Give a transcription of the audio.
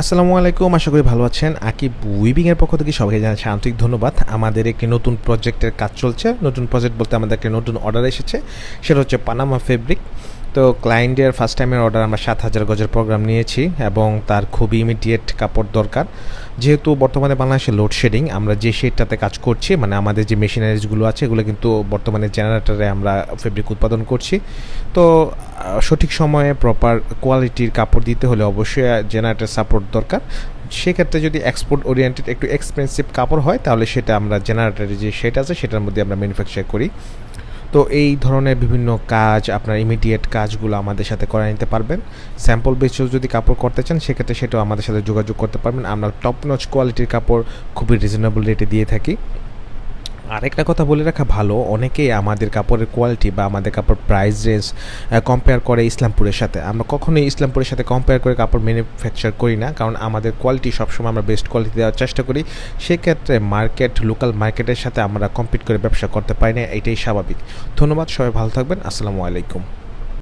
আসসালামু আলাইকুম, আশা করি ভালো আছেন। আকিব উইবিংয়ের পক্ষ থেকে সবাইকে জানাচ্ছি আন্তরিক ধন্যবাদ। আমাদের একটি নতুন প্রজেক্টের কাজ চলছে। নতুন প্রজেক্ট বলতে আমাদের একটা নতুন অর্ডার এসেছে। সেটা হচ্ছে পানামা ফেব্রিক তো ক্লায়েন্টের ফার্স্ট টাইমের অর্ডার আমরা সাত হাজার গজের প্রোগ্রাম নিয়েছি এবং তার খুবই ইমিডিয়েট কাপড় দরকার। যেহেতু বর্তমানে বাংলাদেশে লোডশেডিং আমরা যে শেডটাতে কাজ করছি মানে আমাদের যে মেশিনারিজগুলো আছে, এগুলো কিন্তু বর্তমানে জেনারেটারে আমরা ফেব্রিক উৎপাদন করছি। তো সঠিক সময়ে প্রপার কোয়ালিটির কাপড় দিতে হলে অবশ্যই জেনারেটার সাপোর্ট দরকার। সেক্ষেত্রে যদি এক্সপোর্ট ওরিয়েন্টেড একটু এক্সপেন্সিভ কাপড় হয়, তাহলে সেটা আমরা জেনারেটরের যে সেট আছে, সেটার মধ্যে আমরা ম্যানুফ্যাকচার করি। তো এই ধরনের বিভিন্ন কাজ, আপনার ইমিডিয়েট কাজগুলো আমাদের সাথে করে নিতে পারবেন। স্যাম্পল বেসেও যদি কাপড় করতে চান, সেক্ষেত্রে সেটাও আমাদের সাথে যোগাযোগ করতে পারবেন। আমরা টপ নচ কোয়ালিটির কাপড় খুবই রিজনেবল রেটে দিয়ে থাকি। আরেকটা কথা বলে রাখা ভালো, অনেকেই আমাদের কাপড়ের কোয়ালিটি বা আমাদের কাপড় প্রাইস রেঞ্জ কম্পেয়ার করে ইসলামপুরের সাথে। আমরা কখনোই ইসলামপুরের সাথে কম্পেয়ার করে কাপড় ম্যানুফ্যাকচার করি না, কারণ আমাদের কোয়ালিটি সবসময় আমরা বেস্ট কোয়ালিটি দেওয়ার চেষ্টা করি। সেক্ষেত্রে মার্কেট লোকাল মার্কেটের সাথে আমরা কম্পিট করে ব্যবসা করতে পারি না, এটাই স্বাভাবিক। ধন্যবাদ, সবাই ভালো থাকবেন। আসসালামু আলাইকুম।